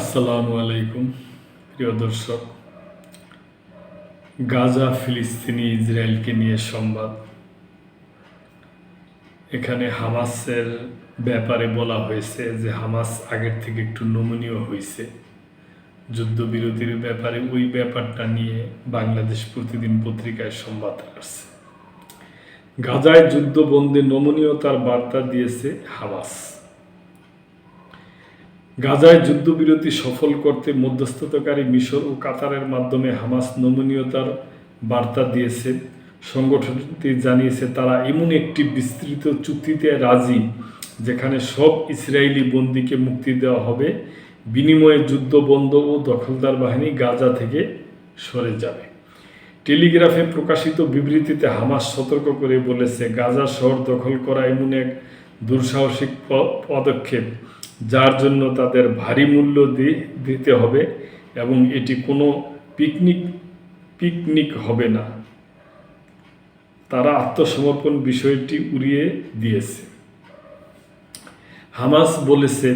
আসসালামু আলাইকুম, প্রিয় দর্শক। গাজা, ফিলিস্তিনি, ইসরায়েলকে নিয়ে সংবাদ। এখানে হামাসের ব্যাপারে বলা হয়েছে যে, হামাস আগের থেকে একটু নমনীয় হয়েছে। যুদ্ধবিরতির ব্যাপারে ওই ব্যাপারটা নিয়ে বাংলাদেশ প্রতিদিন পত্রিকায় সংবাদ আসছে। গাজায় যুদ্ধবন্দী নমনীয়তার বার্তা দিয়েছে হামাস। গাজায় যুদ্ধবিরতি সফল করতে মধ্যস্থতাকারী মিশর ও কাতারের মাধ্যমে হামাস নমনীয়তার বার্তা দিয়েছে। সংগঠনটি জানিয়েছে, তারা এমন একটি বিস্তৃত চুক্তিতে রাজি, যেখানে সব ইসরায়েলি বন্দীকে মুক্তি দেওয়া হবে। বিনিময়ে যুদ্ধ বন্ধ ও দখলদার বাহিনী গাজা থেকে সরে যাবে। টেলিগ্রাফে প্রকাশিত বিবৃতিতে হামাস সতর্ক করে বলেছে, গাজা শহর দখল করা এমন এক দুঃসাহসিক পদক্ষেপ। যার জন্য তাদের ভারী মূল্য দিতে হবে এবং এটি কোনো পিকনিক পিকনিক হবে না। তারা আত্মসমর্পণ বিষয়টি উড়িয়ে দিয়েছে। হামাস বলেছে,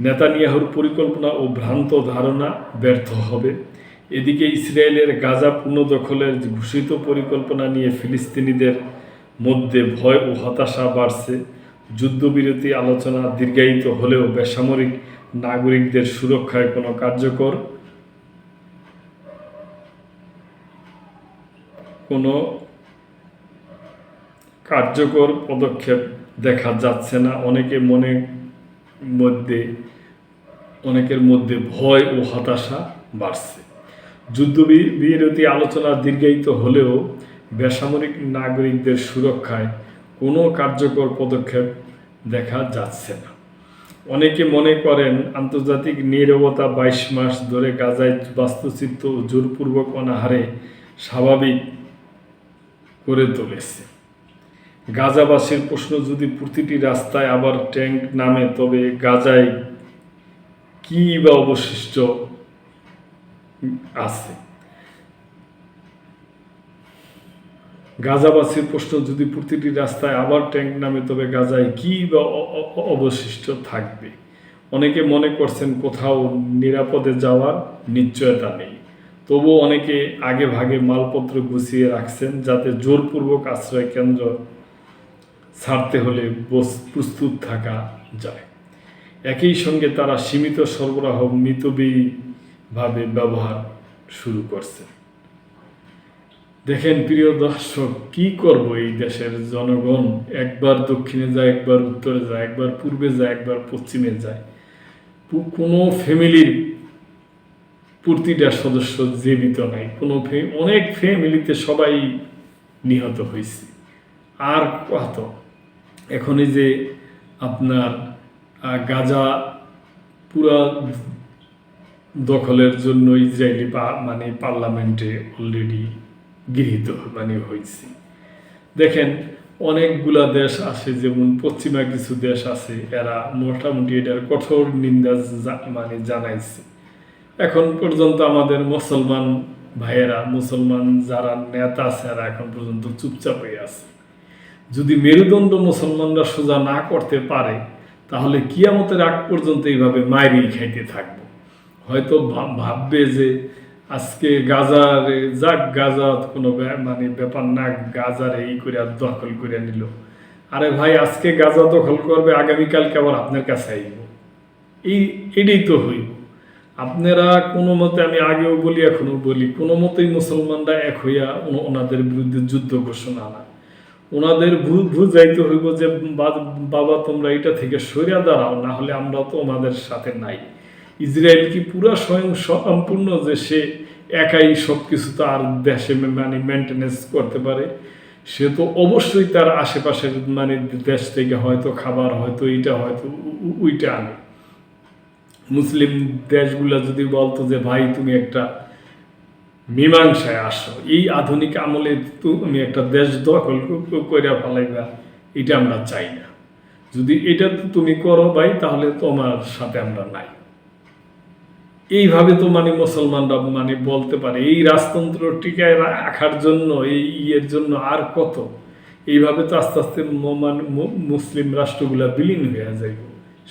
নেতানিয়াহুর পরিকল্পনা ও ভ্রান্ত ধারণা ব্যর্থ হবে। এদিকে ইসরায়েলের গাজা পুনর্দখলের ঘোষিত পরিকল্পনা নিয়ে ফিলিস্তিনিদের মধ্যে ভয় ও হতাশা বাড়ছে। যুদ্ধবিরতি আলোচনা দীর্ঘায়িত হলেও বেসামরিক নাগরিকদের সুরক্ষায় কোনো কার্যকর কোনো কার্যকর পদক্ষেপ দেখা যাচ্ছে না। অনেকে মনে মধ্যে, অনেকের মধ্যে ভয় ও হতাশা বাড়ছে। যুদ্ধবিরতি আলোচনা দীর্ঘায়িত হলেও বেসামরিক নাগরিকদের সুরক্ষায় কোনো কার্যকর পদক্ষেপ দেখা যাচ্ছে না। অনেকে মনে করেন আন্তর্জাতিক নীরবতা বাইশ মাস ধরে গাজায় বাস্তুচিত্র জোরপূর্বক অনাহারে স্বাভাবিক করে তুলেছে। গাজাবাসীর প্রশ্ন, যদি প্রতিটি রাস্তায় আবার ট্যাঙ্ক নামে, তবে গাজায় কি বা অবশিষ্ট আছে? গাজাবাসীর প্রশ্ন যদি প্রতিটি রাস্তায় আবার ট্যাঙ্ক নামে, তবে গাজায় কি বা অবশিষ্ট থাকবে? অনেকে মনে করছেন কোথাও নিরাপদে যাওয়ার নিশ্চয়তা নেই। তবুও অনেকে আগে ভাগে মালপত্র গুছিয়ে রাখছেন যাতে জোরপূর্বক আশ্রয় কেন্দ্র ছাড়তে হলে প্রস্তুত থাকা যায়। একই সঙ্গে তারা সীমিত সরবরাহ মিতব্যয়ীভাবে ব্যবহার শুরু করছে দেখেন প্রিয় দর্শক, কি করব এই দেশের জনগণ? একবার দক্ষিণে যায়, একবার উত্তরে যায়, একবার পূর্বে যায়, একবার পশ্চিমে যায়। কোনো ফ্যামিলির প্রতিটা সদস্য জীবিত নাই। কোনো অনেক ফ্যামিলিতে সবাই নিহত হয়েছে। আর কত? এখন এই যে আপনার গাজা পুরা দখলের জন্য ইসরায়েলি মানে পার্লামেন্টে অলরেডি গৃহীত মানে হয়েছে দেখেন, অনেকগুলা দেশ আছে, যেমন পশ্চিমা কিছু দেশ আছে, এরা মোটামুটি এটার কঠোর নিন্দা মানে জানাইছে। এখন পর্যন্ত আমাদের মুসলমান ভাইয়েরা, মুসলমান যারা নেতা আছে, এরা এখন পর্যন্ত চুপচাপ হয়ে আছে। যদি মেরুদণ্ড মুসলমানরা সোজা না করতে পারে, তাহলে কিয়ামতের আগ পর্যন্ত এইভাবে মায়েরই খাইতে থাকব। হয়তো ভাববে যে আজকে গাজার, যাক গাজা কোনো মানে ব্যাপার না, গাজার এই করে আর দখল করে নিল। আরে ভাই, আজকে গাজা দখল করবে, আগামীকালকে আবার আপনার কাছে আইব। এই, এটাই তো হইব। আপনারা কোনো মতে আমি আগেও বলি এখনও বলি, কোনো মতেই মুসলমানরা এক হইয়া ওনাদের বিরুদ্ধে যুদ্ধ ঘোষণা না। ওনাদের বুঝাইতে হইব যে বাবা তোমরা এটা থেকে সরিয়া দাঁড়াও, না হলে আমরা তো ওনাদের সাথে নাই। ইসরায়েল কি পুরা স্বয়ং সম্পূর্ণ যে সে একাই সব কিছু তার দেশে মানে মেনটেনেন্স করতে পারে, সে তো অবশ্যই তার আশেপাশের মানে দেশ থেকে হয়তো খাবার, হয়তো এইটা হয়তো ওইটা আনে। মুসলিম দেশগুলো যদি বলতো যে, ভাই, তুমি একটা মীমাংসায় আসো, এই আধুনিক আমলে তুমি একটা দেশ দখল করে ফেলাইবা, এটা আমরা চাই না। যদি এটা তুমি করো ভাই, তাহলে তোমার সাথে আমরা নাই। এইভাবে তো মানে মুসলমানরা মানে বলতে পারে, এই রাজতন্ত্র টিকায় রাখার জন্য, এই ইয়ের জন্য আর কত? এইভাবে তো আস্তে আস্তে মানে মুসলিম রাষ্ট্রগুলা বিলীন হয়ে যাইব,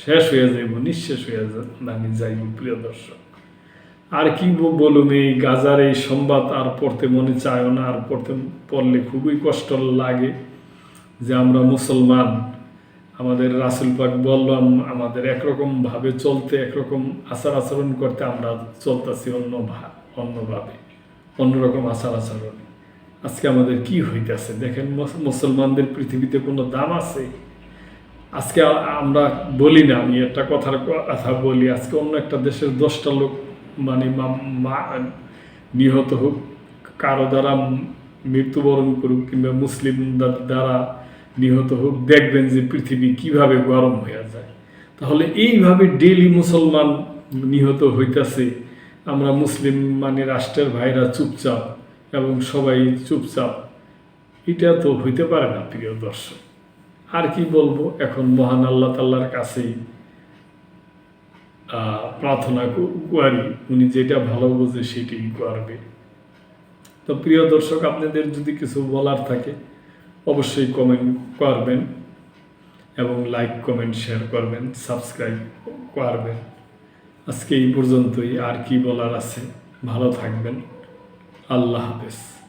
শেষ হয়ে যাইব, নিঃশেষ হয়ে মানে যাইব, প্রিয় দর্শক। আর কি বলুন, এই গাজার এই সংবাদ আর পড়তে মনে চায় না, আর পড়তে, পড়লে খুবই কষ্ট লাগে যে আমরা মুসলমান আমাদের রাসুল পাক বললাম, আমাদের একরকম ভাবে চলতে, একরকম আচার আচরণ করতে আমরা চলতেছি অন্য অন্যভাবে অন্যরকম আচার আচরণ। আজকে আমাদের কি হইতেছে? দেখেন মুসলমানদের পৃথিবীতে কোনো দাম আছে? আজকে আমরা বলি না, আমি একটা কথার কথা বলি, আজকে অন্য একটা দেশের দশটা লোক মানে নিহত হোক, কারও দ্বারা মৃত্যুবরণ করুক কিংবা মুসলিম দ্বারা নিহত হোক, দেখবেন যে পৃথিবী কীভাবে গরম হয়ে যায়। তাহলে এইভাবে ডেলি মুসলমান নিহত হইতাছে। আমরা মুসলিম মানে রাষ্ট্রের ভাইরা চুপচাপ এবং সবাই চুপচাপ। এটা তো হইতে পারে না, প্রিয় দর্শক। আর কি বলব, এখন মহান আল্লাহ তাল্লার কাছেই প্রার্থনা করি। উনি যেটা ভালো বোঝে সেটাই করবে। তো প্রিয় দর্শক, আপনাদের যদি কিছু বলার থাকে অবশ্যই কমেন্ট করবেন এবং লাইক কমেন্ট শেয়ার করবেন সাবস্ক্রাইব করবেন। আজকে এই পর্যন্তই। আর কি বলার আছে? ভালো থাকবেন। আল্লাহ হাফেজ।